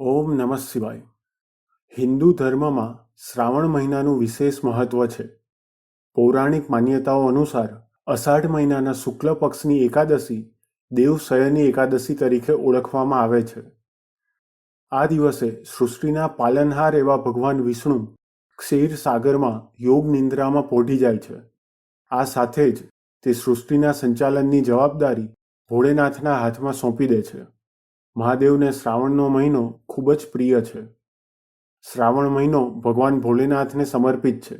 ઓમ નમઃ શિવાય. હિન્દુ ધર્મમાં શ્રાવણ મહિનાનું વિશેષ મહત્વ છે. પૌરાણિક માન્યતાઓ અનુસાર અષાઢ મહિનાના શુક્લ પક્ષની એકાદશી દેવશયની એકાદશી તરીકે ઓળખવામાં આવે છે. આ દિવસે સૃષ્ટિના પાલનહાર એવા ભગવાન વિષ્ણુ ક્ષીર સાગરમાં યોગ નિંદ્રામાં પોઢી જાય છે. આ સાથે જ તે સૃષ્ટિના સંચાલનની જવાબદારી ભોળેનાથના હાથમાં સોંપી દે છે. મહાદેવને શ્રાવણનો મહિનો ખૂબ જ પ્રિય છે. શ્રાવણ મહિનો ભગવાન ભોલેનાથને સમર્પિત છે.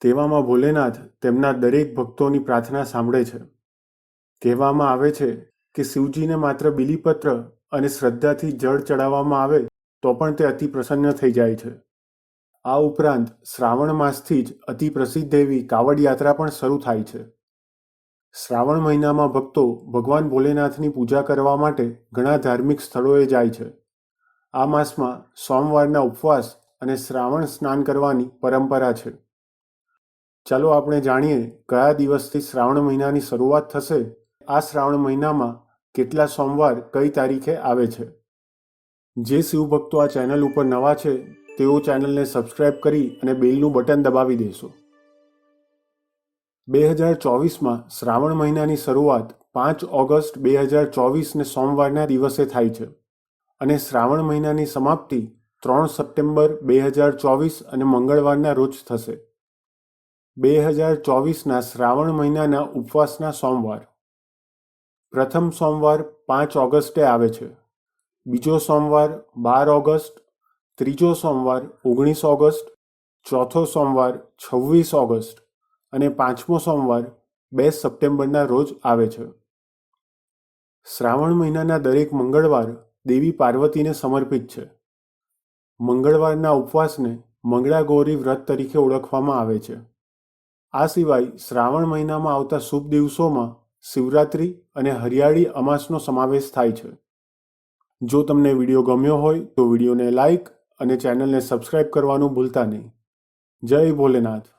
તેવામાં ભોલેનાથ તેમના દરેક ભક્તોની પ્રાર્થના સાંભળે છે. કહેવામાં આવે છે કે શિવજીને માત્ર બિલીપત્ર અને શ્રદ્ધાથી જળ ચડાવવામાં આવે તો પણ તે અતિ પ્રસન્ન થઈ જાય છે. આ ઉપરાંત શ્રાવણ માસથી જ અતિ પ્રસિદ્ધ એવી કાવડ યાત્રા પણ શરૂ થાય છે. શ્રાવણ મહિનામાં ભક્તો ભગવાન ભોલેનાથની પૂજા કરવા માટે ઘણા ધાર્મિક સ્થળોએ જાય છે. આ માસમાં સોમવારના ઉપવાસ અને શ્રાવણ સ્નાન કરવાની પરંપરા છે. ચાલો આપણે જાણીએ કયા દિવસથી શ્રાવણ મહિનાની શરૂઆત થશે, આ શ્રાવણ મહિનામાં કેટલા સોમવાર કઈ તારીખે આવે છે. જે શિવભક્તો આ ચેનલ ઉપર નવા છે, તેઓ ચેનલને સબસ્ક્રાઇબ કરી અને બેલનું બટન દબાવી દેશો. બે હજાર ચોવીસમાં શ્રાવણ મહિનાની શરૂઆત પાંચ ઓગસ્ટ બે હજાર ચોવીસને સોમવારના દિવસે થાય છે અને શ્રાવણ મહિનાની સમાપ્તિ ત્રણ સપ્ટેમ્બર બે હજાર ચોવીસ અને મંગળવારના રોજ થશે. બે હજાર ચોવીસના શ્રાવણ મહિનાના ઉપવાસના સોમવાર. પ્રથમ સોમવાર પાંચ ઓગસ્ટે આવે છે. બીજો સોમવાર બાર ઓગસ્ટ. ત્રીજો સોમવાર ઓગણીસ ઓગસ્ટ. ચોથો સોમવાર છવ્વીસ ઓગસ્ટ. અને પાંચમો સોમવાર બે સપ્ટેમ્બરના રોજ આવે છે. શ્રાવણ મહિનાના દરેક મંગળવાર દેવી પાર્વતીને સમર્પિત છે. મંગળવારના ઉપવાસને મંગળાગૌરી વ્રત તરીકે ઓળખવામાં આવે છે. આ સિવાય શ્રાવણ મહિનામાં આવતા શુભ દિવસોમાં શિવરાત્રિ અને હરિયાળી અમાસનો સમાવેશ થાય છે. જો તમને વીડિયો ગમ્યો હોય તો વિડીયોને લાઇક અને ચેનલને સબસ્ક્રાઇબ કરવાનું ભૂલતા નહીં. જય ભોલેનાથ.